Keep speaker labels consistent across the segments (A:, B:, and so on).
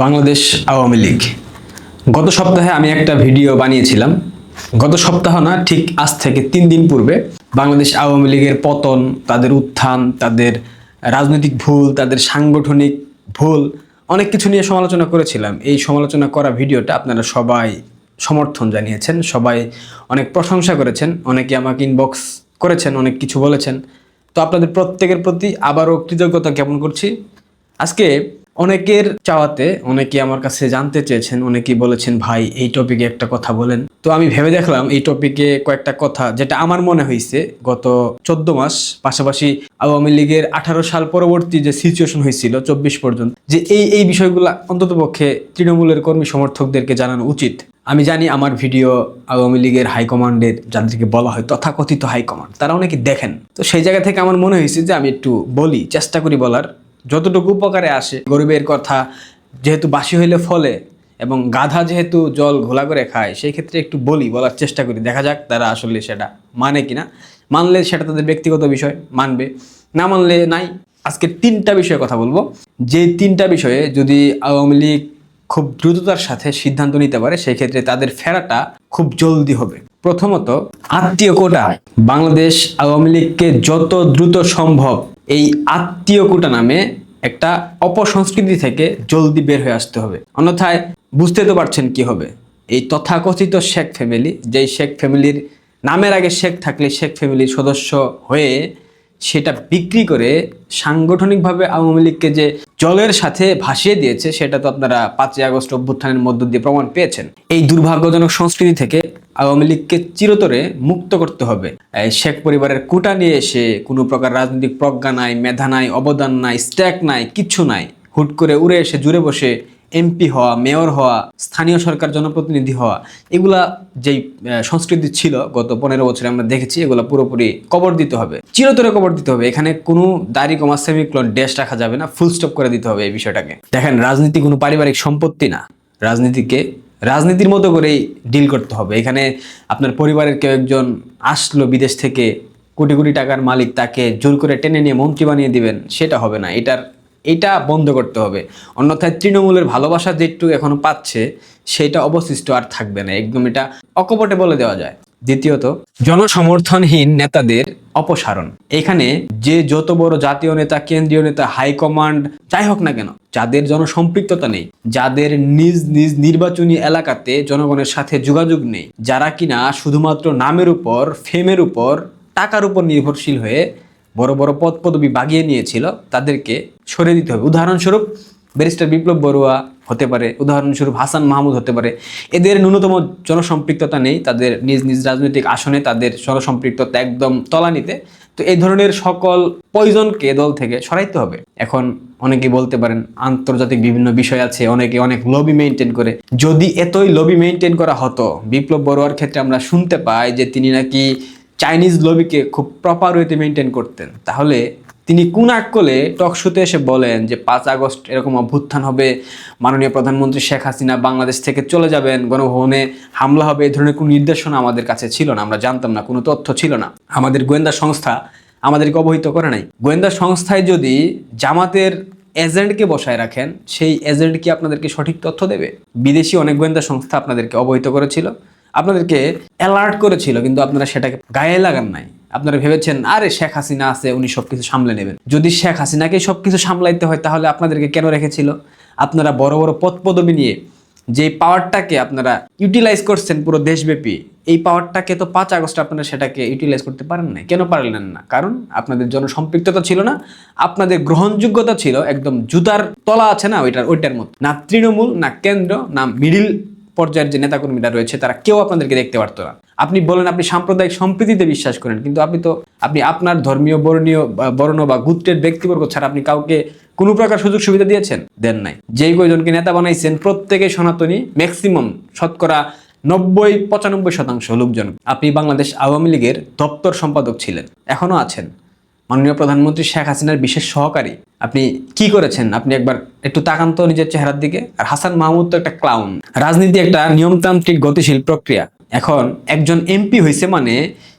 A: বাংলাদেশ আওয়ামী লীগ। গত সপ্তাহে আমি একটা ভিডিও বানিয়েছিলাম। গত সপ্তাহ না, ঠিক আজ থেকে তিন দিন পূর্বে বাংলাদেশ আওয়ামী লীগের পতন, তাদের উত্থান, তাদের রাজনৈতিক ভুল, তাদের সাংগঠনিক ভুল, অনেক কিছু নিয়ে সমালোচনা করেছিলাম। এই সমালোচনা করা ভিডিওটা আপনারা সবাই সমর্থন জানিয়েছেন, সবাই অনেক প্রশংসা করেছেন, অনেকে আমাকে ইনবক্স করেছেন, অনেক কিছু বলেছেন। তো আপনাদের প্রত্যেকের প্রতি আবারও কৃতজ্ঞতা জ্ঞাপন করছি। আজকে অনেকের চাওয়াতে অনেকে আমার কাছে জানতে চেয়েছেন, অনেকেই বলেছেন, ভাই, এই টপিকে একটা কথা বলেন। তো আমি ভেবে দেখলাম, এই টপিকে কয়েকটা কথা যেটা আমার মনে হয়েছে গত চোদ্দ মাস, পাশাপাশি আওয়ামী লীগের আঠারো সাল পরবর্তী যে সিচুয়েশন হয়েছিল চব্বিশ পর্যন্ত, যে এই এই বিষয়গুলো অন্ততপক্ষে তৃণমূলের কর্মী সমর্থকদেরকে জানানো উচিত। আমি জানি আমার ভিডিও আওয়ামী লীগের হাইকমান্ডের যাদেরকে বলা হয় তথাকথিত হাইকমান্ড তারা অনেকে দেখেন। তো সেই জায়গা থেকে আমার মনে হয়েছে যে আমি একটু বলি, চেষ্টা করি বলার। যতটুকু উপকারে আসে, গরিবের কথা যেহেতু বাসি হইলে ফলে এবং গাধা যেহেতু জল ঘোলা করে খায়, সেই ক্ষেত্রে একটু বলি, বলার চেষ্টা করি। দেখা যাক তারা আসলে সেটা মানে কিনা। মানলে সেটা তাদের ব্যক্তিগত বিষয়, মানবে। না মানলে নাই। আজকে তিনটা বিষয়ে কথা বলব। যে তিনটা বিষয়ে যদি আওয়ামী লীগ খুব দ্রুততার সাথে সিদ্ধান্ত নিতে পারে, সেই ক্ষেত্রে তাদের ফেরাটা খুব জলদি হবে। প্রথমত, আত্মীয় কোটা। বাংলাদেশ আওয়ামী লীগকে যত দ্রুত সম্ভব এই আত্মীয় কোটা নামে একটা অপসংস্কৃতি থেকে জলদি বের হয়ে আসতে হবে। অন্যথায় বুঝতে তো পারছেন কি হবে। এই তথাকথিত শেখ ফ্যামিলি, যেই শেখ ফ্যামিলির নামের আগে শেখ থাকলে শেখ ফ্যামিলির সদস্য হয়ে সেটা বিক্রি করে সাংগঠনিকভাবে আওয়ামী লীগকে যে জলের সাথে ভাসিয়ে দিয়েছে, সেটা তো আপনারা পাঁচই আগস্ট অভ্যুত্থানের মধ্য দিয়ে প্রমাণ পেয়েছেন। এই দুর্ভাগ্যজনক সংস্কৃতি থেকে আওয়ামী লীগকে চিরতরে মুক্ত করতে হবে। শেখ পরিবারের কোটা নিয়ে এসে কোনো প্রকার রাজনৈতিক প্রজ্ঞা নাই, মেধা নাই, অবদান নাই স্ট্যাক নাই কিচ্ছু নাই, হুট করে উড়ে এসে জুড়ে বসে এমপি হওয়া মেয়র হওয়া, স্থানীয় সরকার জনপ্রতিনিধি হওয়া, এগুলা যেই সংস্কৃতি ছিল গত পনেরো বছরে আমরা দেখেছি, এগুলো পুরোপুরি কবর দিতে হবে। চিরতরে কবর দিতে হবে। এখানে কোনো দাড়ি কমা সেমিক্লন ড্যাশ রাখা যাবে না। ফুল স্টপ করে দিতে হবে এই বিষয়টাকে। দেখেন, রাজনীতি কোনো পারিবারিক সম্পত্তি না। রাজনীতিকে রাজনীতির মতো করেই ডিল করতে হবে। এখানে আপনার পরিবারের কেউ একজন আসলো বিদেশ থেকে, কোটি কোটি টাকার মালিক তাকে জোর করে টেনে নিয়ে মন্ত্রী বানিয়ে দিবেন, সেটা হবে না। এটার, এটা বন্ধ করতে হবে। অন্যথায় তৃণমূলের ভালোবাসা যেটুকু এখনও পাচ্ছে, সেটা অবশিষ্ট আর থাকবে না। একদম এটা অকপটে বলে দেওয়া যায়। দ্বিতীয়ত, জনসমর্থনহীন নেতাদের অপসারণ। এখানে যে যত বড় জাতীয় নেতা, কেন্দ্রীয় নেতা হাইকমান্ড যাই হোক না কেন, যাদের জনসম্পৃক্ততা নেই, যাদের নিজ নিজ নির্বাচনী এলাকাতে জনগণের সাথে যোগাযোগ নেই, যারা কিনা শুধুমাত্র নামের উপর, ফেমের উপর, টাকার উপর নির্ভরশীল হয়ে বড় বড় পদ পদবি বাগিয়ে নিয়েছিল, তাদেরকে সরে দিতে হবে। উদাহরণস্বরূপ ব্যারিস্টার বিপ্লব বড়ুয়া হতে পারে, উদাহরণস্বরূপ হাসান মাহমুদ হতে পারে। এদের ন্যূনতম জনসম্পৃক্ততা নেই, তাদের নিজ নিজ রাজনৈতিক আসনে তাদের জনসম্পৃক্ততা একদম তলানিতে। তো এই ধরনের সকল পয়জনকে দল থেকে সরাইতে হবে। এখন অনেকে বলতে পারেন, আন্তর্জাতিক বিভিন্ন বিষয় আছে, অনেকে অনেক লবি মেনটেন করে। যদি এতই লবি মেনটেন করা হতো, বিপ্লব বড়ুয়ার ক্ষেত্রে আমরা শুনতে পাই যে তিনি নাকি চাইনিজ লবিকে খুব প্রপার ওয়েতে মেনটেন করতেন। তাহলে তিনি কোন আকলে টকশোতে এসে বলেন যে পাঁচ আগস্ট এরকম অভ্যুত্থান হবে, মাননীয় প্রধানমন্ত্রী শেখ হাসিনা বাংলাদেশ থেকে চলে যাবেন, গণভবনে হামলা হবে এই ধরনের কোনো নির্দেশনা আমাদের কাছে ছিল না, আমরা জানতাম না, কোনো তথ্য ছিল না। আমাদের গোয়েন্দা সংস্থা আমাদেরকে অবহিত করে নাই। গোয়েন্দা সংস্থায় যদি জামাতের এজেন্টকে বসায় রাখেন, সেই এজেন্ট কি আপনাদেরকে সঠিক তথ্য দেবে? বিদেশি অনেক গোয়েন্দা সংস্থা আপনাদেরকে অবহিত করেছিল, আপনাদেরকে অ্যালার্ট করেছিল, কিন্তু আপনারা সেটাকে গায়ে লাগান নাই। আপনারা ভেবেছেন, আরে, শেখ হাসিনা আছে, উনি সবকিছু সামলে নেবেন। যদি শেখ হাসিনাকে সবকিছু সামলাইতে হয়, তাহলে আপনাদেরকে কেন রেখেছিল? আপনারা বড় বড় পদ পদবি নিয়ে যে পাওয়ারটাকে আপনারা ইউটিলাইজ করছেন পুরো দেশব্যাপী, এই পাওয়ারটাকে তো পাঁচ আগস্ট আপনারা সেটাকে ইউটিলাইজ করতে পারেন না কেন পারলেন না? কারণ আপনাদের জনসম্পৃক্ততা ছিল না, আপনাদের গ্রহণযোগ্যতা ছিল একদম জুতার তলা আছে না, ওইটার ওইটার মতো না তৃণমূল, না কেন্দ্র, না মিডিল পর্যায়ের যে নেতাকর্মীরা রয়েছে, তারা কেউ আপনাদেরকে দেখতে পারতো না। আপনি বলেন, আপনি সাম্প্রদায়িক সম্প্রীতিতে বিশ্বাস করেন, কিন্তু আপনি তো, আপনি আপনার ধর্মীয়, বর্ণীয় বর্ণ বা গোত্রের ব্যক্তিবর্গ ছাড়া আপনি কাউকে কোনো প্রকার সুযোগ সুবিধা দিয়েছেন? দেন নাই। যেই কয়জনকে নেতা বানাইছেন, প্রত্যেকে সনাতনী ম্যাক্সিমাম শতকরা নব্বই, পঁচানব্বই শতাংশ লোকজন। আপনি বাংলাদেশ আওয়ামী লীগের দপ্তর সম্পাদক ছিলেন এখনও আছেন। মাননীয় প্রধানমন্ত্রী শেখ হাসিনার বিশেষ সহকারী। আপনি কি করেছেন? আপনি একবার একটু তাকান তো নিজের চেহারার দিকে। আর হাসান মাহমুদ তো একটা ক্লাউন রাজনীতি একটা নিয়মতান্ত্রিক গতিশীল প্রক্রিয়া। এখন একজন এমপি হয়েছে মানে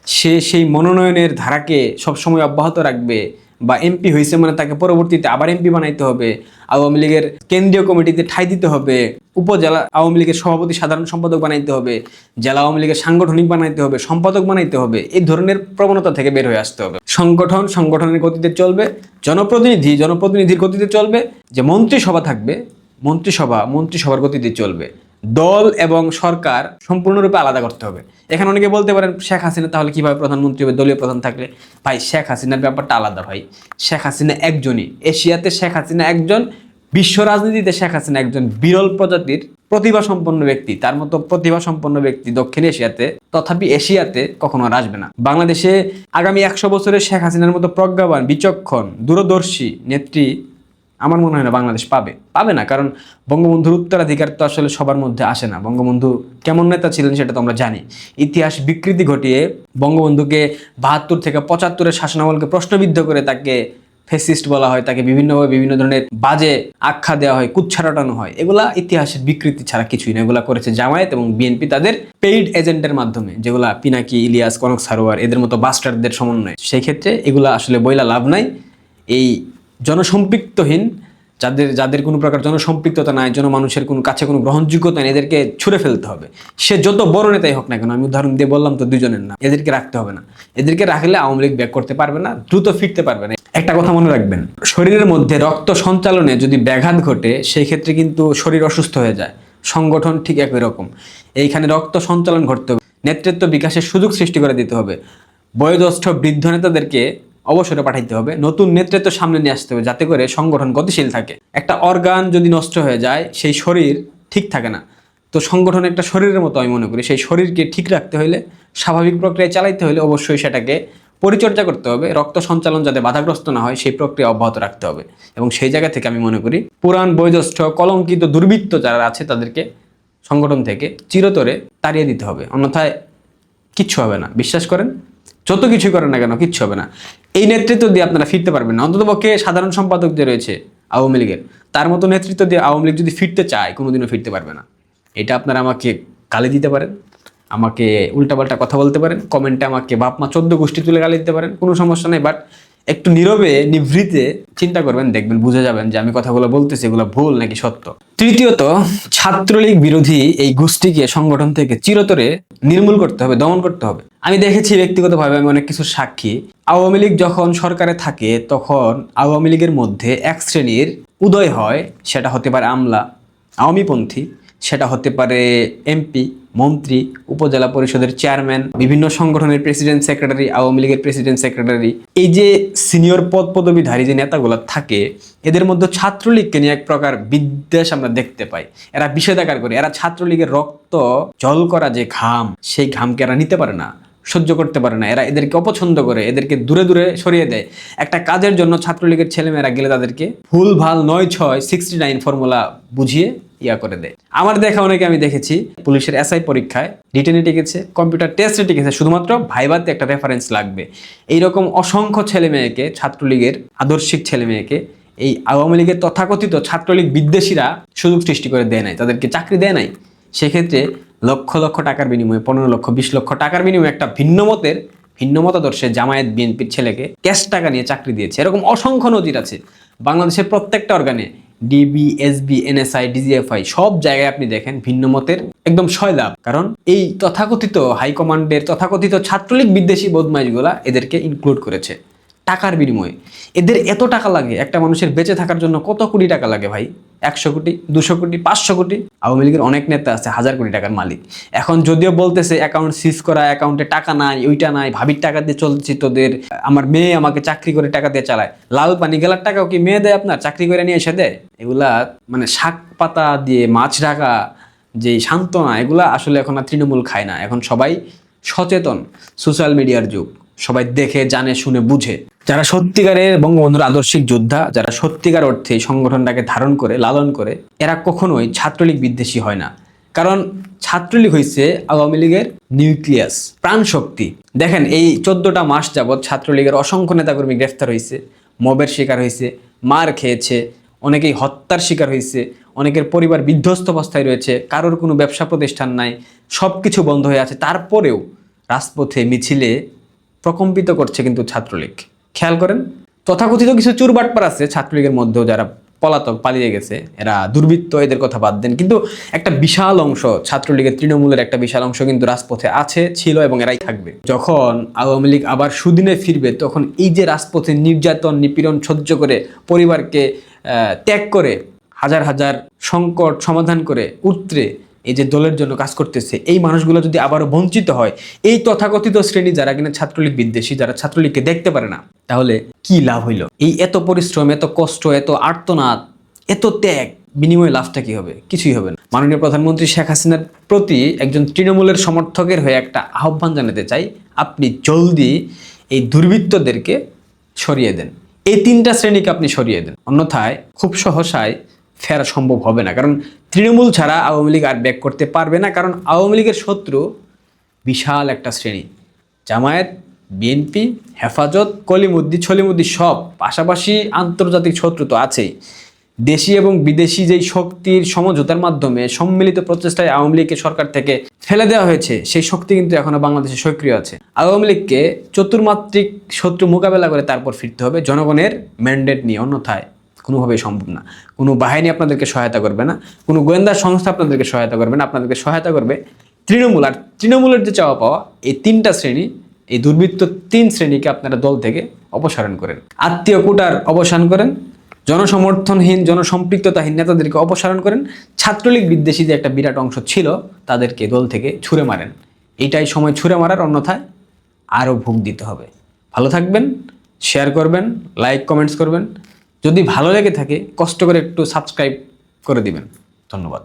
A: সে সেই মনোনয়নের ধারাকে সবসময় অব্যাহত রাখবে বা এমপি হয়েছে মানে তাকে পরবর্তীতে আবার এমপি বানাইতে হবে। আওয়ামী লীগের কেন্দ্রীয় কমিটিতে ঠাই দিতে হবে। উপজেলা আওয়ামী লীগের সভাপতি সাধারণ সম্পাদক বানাইতে হবে। জেলা আওয়ামী লীগের সাংগঠনিক বানাইতে হবে, সম্পাদক বানাইতে হবে। এই ধরনের প্রবণতা থেকে বের হয়ে আসতে হবে। সংগঠন সংগঠনের গতিতে চলবে, জনপ্রতিনিধি জনপ্রতিনিধির গতিতে চলবে, যে মন্ত্রিসভা থাকবে, মন্ত্রিসভা, মন্ত্রিসভার গতিতে চলবে। দল এবং সরকার সম্পূর্ণরূপে আলাদা করতে হবে। এখানে অনেকে বলতে পারেন, শেখ হাসিনা তাহলে কীভাবে প্রধানমন্ত্রী হবে? দলীয় প্রধান থাকলে, ভাই, শেখ হাসিনার ব্যাপারটা আলাদা হয় শেখ হাসিনা একজনই। এশিয়াতে শেখ হাসিনা একজন, বিশ্ব রাজনীতিতে শেখ হাসিনা একজন বিরল প্রজাতির প্রতিভা সম্পন্ন ব্যক্তি। তার মতো প্রতিভা সম্পন্ন ব্যক্তি দক্ষিণ এশিয়াতে তথাপি এশিয়াতে কখনো আর আসবে না। বাংলাদেশে আগামী একশো বছরে শেখ হাসিনার মতো প্রজ্ঞাবান, বিচক্ষণ, দূরদর্শী নেত্রী আমার মনে হয় না বাংলাদেশ পাবে। পাবে না, কারণ বঙ্গবন্ধুর উত্তরাধিকার তো আসলে সবার মধ্যে আসে না। বঙ্গবন্ধু কেমন নেতা ছিলেন সেটা তো আমরা জানি। ইতিহাস বিকৃতি ঘটিয়ে বঙ্গবন্ধুকে বাহাত্তর থেকে পঁচাত্তরের শাসনামলকে প্রশ্নবিদ্ধ করে তাকে ফেসিস্ট বলা হয়, তাকে বিভিন্নভাবে বিভিন্ন ধরনের বাজে আখ্যা দেওয়া হয় কুচ্ছা রটানো হয়। এগুলা ইতিহাসের বিকৃতি ছাড়া কিছুই না। এগুলা করেছে জামায়াত এবং বিএনপি তাদের পেইড এজেন্টের মাধ্যমে। যেগুলা পিনাকি, ইলিয়াস, কনক সারোয়ার, এদের মতো বাস্টারদের সমন্বয়। সেই ক্ষেত্রে এগুলা আসলে বইলা লাভ নাই। এই জনসম্পৃক্তহীন, যাদের যাদের কোনো প্রকার জনসম্পৃক্ততা নাই, জনমানুষের কোনো কাছে কোনো গ্রহণযোগ্যতা নেই, এদেরকে ছুঁড়ে ফেলতে হবে। সে যত বড় নেতাই হোক না কেন, আমি উদাহরণ দিয়ে বললাম তো দুজনের না এদেরকে রাখতে হবে না। এদেরকে রাখলে আওয়ামী লীগ ব্যাক করতে পারবে না, দ্রুত ফিরতে পারবে না। একটা কথা মনে রাখবেন, শরীরের মধ্যে রক্ত সঞ্চালনে যদি ব্যাঘাত ঘটে, সেই ক্ষেত্রে কিন্তু শরীর অসুস্থ হয়ে যায়। সংগঠন ঠিক একই রকম। এইখানে রক্ত সঞ্চালন ঘটতে হবে। নেতৃত্ব বিকাশের সুযোগ সৃষ্টি করে দিতে হবে। বয়োজ্যেষ্ঠ বৃদ্ধ নেতাদেরকে অবসরে পাঠাইতে হবে। নতুন নেতৃত্ব সামনে নিয়ে আসতে হবে যাতে করে সংগঠন গতিশীল থাকে। একটা অর্গান যদি নষ্ট হয়ে যায়, সেই শরীর ঠিক থাকে না। তো সংগঠন একটা শরীরের মতো আমি মনে করি। সেই শরীরকে ঠিক রাখতে হলে স্বাভাবিক প্রক্রিয়ায় চালাইতে হলে অবশ্যই সেটাকে পরিচর্যা করতে হবে। রক্ত সঞ্চালন যাতে বাধাগ্রস্ত না হয়, সেই প্রক্রিয়া অব্যাহত রাখতে হবে। এবং সেই জায়গা থেকে আমি মনে করি, পুরাণ, বয়োজ্যেষ্ঠ, কলঙ্কিত, দুর্বৃত্ত যারা আছে, তাদেরকে সংগঠন থেকে চিরতরে তাড়িয়ে দিতে হবে। অন্যথায় কিচ্ছু হবে না। বিশ্বাস করেন? যত কিছু করেন না কেন, কিচ্ছু হবে না। এই নেতৃত্ব দিয়ে আপনারা ফিরতে পারবেন না। অন্ততপক্ষে সাধারণ সম্পাদক যে রয়েছে আওয়ামী লীগের, তার মতো নেতৃত্ব দিয়ে আওয়ামী লীগ যদি ফিরতে চায়, কোনোদিনও ফিরতে পারবে না। এটা আপনারা আমাকে গালি দিতে পারেন, আমাকে উল্টাপাল্টা কথা বলতে পারেন কমেন্টে আমাকে বাপ মা চোদ্দ গোষ্ঠী তুলে গালি দিতে পারেন, কোনো সমস্যা নেই। বাট একটু নীরবে, নিভৃতে চিন্তা করবেন, দেখবেন বুঝে যাবেন যে আমি কথাগুলো বলতেছি, এগুলো ভুল নাকি সত্য। তৃতীয়ত, ছাত্রলীগ বিরোধী এই গোষ্ঠীকে সংগঠন থেকে চিরতরে নির্মূল করতে হবে, দমন করতে হবে। আমি দেখেছি ব্যক্তিগতভাবে আমি অনেক কিছু সাক্ষী। আওয়ামী লীগ যখন সরকারে থাকে, তখন আওয়ামী লীগের মধ্যে এক শ্রেণির উদয় হয়, সেটা হতে পারে আমলা, আওয়ামীপন্থী, সেটা হতে পারে এমপি মন্ত্রী, উপজেলা পরিষদের চেয়ারম্যান, বিভিন্ন সংগঠনের প্রেসিডেন্ট সেক্রেটারি, আওয়ামী লীগের প্রেসিডেন্ট সেক্রেটারি, এই যে সিনিয়র পদ পদবীধারী যে নেতাগুলো থাকে, এদের মধ্যে ছাত্রলীগকে নিয়ে এক প্রকার বিদ্বেষ আমরা দেখতে পাই। এরা বিষেধাকার করে, এরা ছাত্রলীগের রক্ত জল করা যে ঘাম, সেই ঘামকে এরা নিতে পারে না, সহ্য করতে পারে না। এরা এদেরকে অপছন্দ করে, এদেরকে দূরে দূরে সরিয়ে দেয়। একটা কাজের জন্য ছাত্রলীগের ছেলেমেয়েরা গেলে তাদেরকে ভুল ভালো নয় ছয় সিক্সটি নাইন ফর্মুলা বুঝিয়ে ইয়া করে দেয়। আমার দেখা অনেকে আমি দেখেছি, পুলিশের এসআই পরীক্ষায় রিটেনে টিকেছে কম্পিউটার টেস্টে টিকেছে, শুধুমাত্র ভাইবাতে একটা রেফারেন্স লাগবে। এইরকম অসংখ্য ছেলে মেয়েকে, ছাত্রলীগের আদর্শিক ছেলে মেয়েকে, এই আওয়ামী লীগের তথাকথিত ছাত্রলীগ বিদ্বেষীরা সুযোগ সৃষ্টি করে দেয় নাই, তাদেরকে চাকরি দেয় নাই। সেক্ষেত্রে লক্ষ লক্ষ টাকার বিনিময়ে, পনেরো লক্ষ, বিশ লক্ষ টাকার বিনিময়ে একটা ভিন্ন মতের, ভিন্ন মতাদর্শে জামায়াত বিএনপির ছেলেকে ক্যাশ টাকা নিয়ে চাকরি দিয়েছে। এরকম অসংখ্য নজির আছে। বাংলাদেশের প্রত্যেকটা অর্গানে ডিবি এসবি এনএসআই ডিজিএফআই সব জায়গায় আপনি দেখেন ভিন্ন মতের একদম সয়লাভ। কারণ এই তথাকথিত হাইকমান্ডের তথাকথিত ছাত্রলীগ বিদ্বেষী বদমাইশগুলা এদেরকে ইনক্লুড করেছে। টাকার বিনিময়ে। এদের এত টাকা লাগে, একটা মানুষের বেঁচে থাকার জন্য কত কোটি টাকা লাগে ভাই? একশো কোটি, দুশো কোটি, পাঁচশো কোটি? আওয়ামী লীগের অনেক নেতা আছে, হাজার কোটি টাকার মালিক। এখন যদিও বলতেছে অ্যাকাউন্ট সিজ করা অ্যাকাউন্টে টাকা নাই, ওইটা নাই, ভাবির টাকা দিয়ে চলছি তোদের, আমার মেয়ে আমাকে চাকরি করে টাকা দিয়ে চালায়। লাল পানি গেলার টাকাও কি মেয়ে দেয় আপনার? চাকরি করে নিয়ে এসে দেয়? এগুলা মানে শাক পাতা দিয়ে মাছ ঢাকা যে সান্ত্বনা, এগুলা আসলে এখন আর তৃণমূল খায় না। এখন সবাই সচেতন। সোশ্যাল মিডিয়ার যুগ। সবাই দেখে, জানে, শুনে, বুঝে। যারা সত্যিকারের বঙ্গবন্ধুর আদর্শিক যোদ্ধা, যারা সত্যিকার অর্থে সংগঠনটাকে ধারণ করে, লালন করে, এরা কখনোই ছাত্রলীগ বিদ্বেষী হয় না। কারণ ছাত্রলীগ হয়েছে আওয়ামী লীগের নিউক্লিয়াস প্রাণ শক্তি দেখেন, এই চোদ্দটা মাস যাবৎ ছাত্রলীগের অসংখ্য নেতাকর্মী গ্রেফতার হয়েছে মবের শিকার হয়েছে মার খেয়েছে, অনেকেই হত্যার শিকার হয়েছে অনেকের পরিবার বিধ্বস্ত অবস্থায় রয়েছে, কারোর কোনো ব্যবসা প্রতিষ্ঠান নাই সব কিছু বন্ধ হয়ে আছে। তারপরেও রাজপথে মিছিলে প্রকম্পিত করছে কিন্তু ছাত্রলীগ। খেয়াল করেন? তথাকথিত কিছু চুরবাটপার আছে ছাত্রলীগের মধ্যেও যারা পলাতক পালিয়ে গেছে, এরা দুর্বৃত্ত, এদের কথা বাদ দেন। কিন্তু একটা বিশাল অংশ ছাত্রলীগের তৃণমূলের একটা বিশাল অংশ কিন্তু রাজপথে আছে, ছিল এবং এরাই থাকবে। যখন আওয়ামী লীগ আবার সুদিনে ফিরবে, তখন এই যে রাজপথে নির্যাতন, নিপীড়ন সহ্য করে পরিবারকে ত্যাগ করে হাজার হাজার সংকট সমাধান করে উত্তরে এই যে দলের জন্য কাজ করতেছে, এই মানুষগুলো যদি আবারও বঞ্চিত হয়, এই তথাকথিত শ্রেণি যারা কিনা ছাত্রলীগ বিদ্বেষী, যারা ছাত্রলীগকে দেখতে পারে না, তাহলে কি লাভ হইল? এই এত পরিশ্রম, এত কষ্ট, এত আর্তনাদ, এত ত্যাগ, বিনিময়ে লাভটা কি হবে? কিছুই হবে না। মাননীয় প্রধানমন্ত্রী শেখ হাসিনার প্রতি একজন তৃণমূলের সমর্থকের হয়ে একটা আহ্বান জানাতে চাই, আপনি জলদি এই দুর্বৃত্তদেরকে সরিয়ে দেন। এই তিনটা শ্রেণীকে আপনি সরিয়ে দেন। অন্যথায় খুব সহসায় ফেরা সম্ভব হবে না। কারণ তৃণমূল ছাড়া আওয়ামী লীগ আর ব্যাক করতে পারবে না। কারণ আওয়ামী লীগের শত্রু বিশাল একটা শ্রেণি। জামায়াত, বিএনপি, হেফাজত কলিমুদ্দি ছলিমুদ্দি সব। পাশাপাশি আন্তর্জাতিক শত্রু তো আছেই। দেশি এবং বিদেশি যেই শক্তির সমঝোতার মাধ্যমে সম্মিলিত প্রচেষ্টায় আওয়ামী লীগকে সরকার থেকে ফেলে দেওয়া হয়েছে, সেই শক্তি কিন্তু এখনও বাংলাদেশে সক্রিয় আছে। আওয়ামী লীগকে চতুর্মাত্রিক শত্রু মোকাবেলা করে তারপর ফিরতে হবে জনগণের ম্যান্ডেট নিয়ে, অন্যথায়। কোনোভাবেই সম্ভব না। কোনো বাহিনী আপনাদেরকে সহায়তা করবে না, কোনো গোয়েন্দা সংস্থা আপনাদেরকে সহায়তা করবে না, আপনাদেরকে সহায়তা করবে তৃণমূল। আর তৃণমূলের যে চাওয়া পাওয়া, এই তিনটা শ্রেণি, এই দুর্বৃত্ত তিন শ্রেণীকে আপনারা দল থেকে অপসারণ করেন। আত্মীয় কুটার অবসান করেন, জনসমর্থনহীন, জনসম্পৃক্ততাহীন নেতাদেরকে অপসারণ করেন, ছাত্রলীগ বিদ্বেষী যে একটা বিরাট অংশ ছিল, তাদেরকে দল থেকে ছুঁড়ে মারেন। এটাই সময় ছুঁড়ে মারার অন্যথায় আরও ভোগ দিতে হবে। ভালো থাকবেন, শেয়ার করবেন, লাইক, কমেন্টস করবেন। যদি ভালো লেগে থাকে কষ্ট করে একটু সাবস্ক্রাইব করে দিবেন। ধন্যবাদ।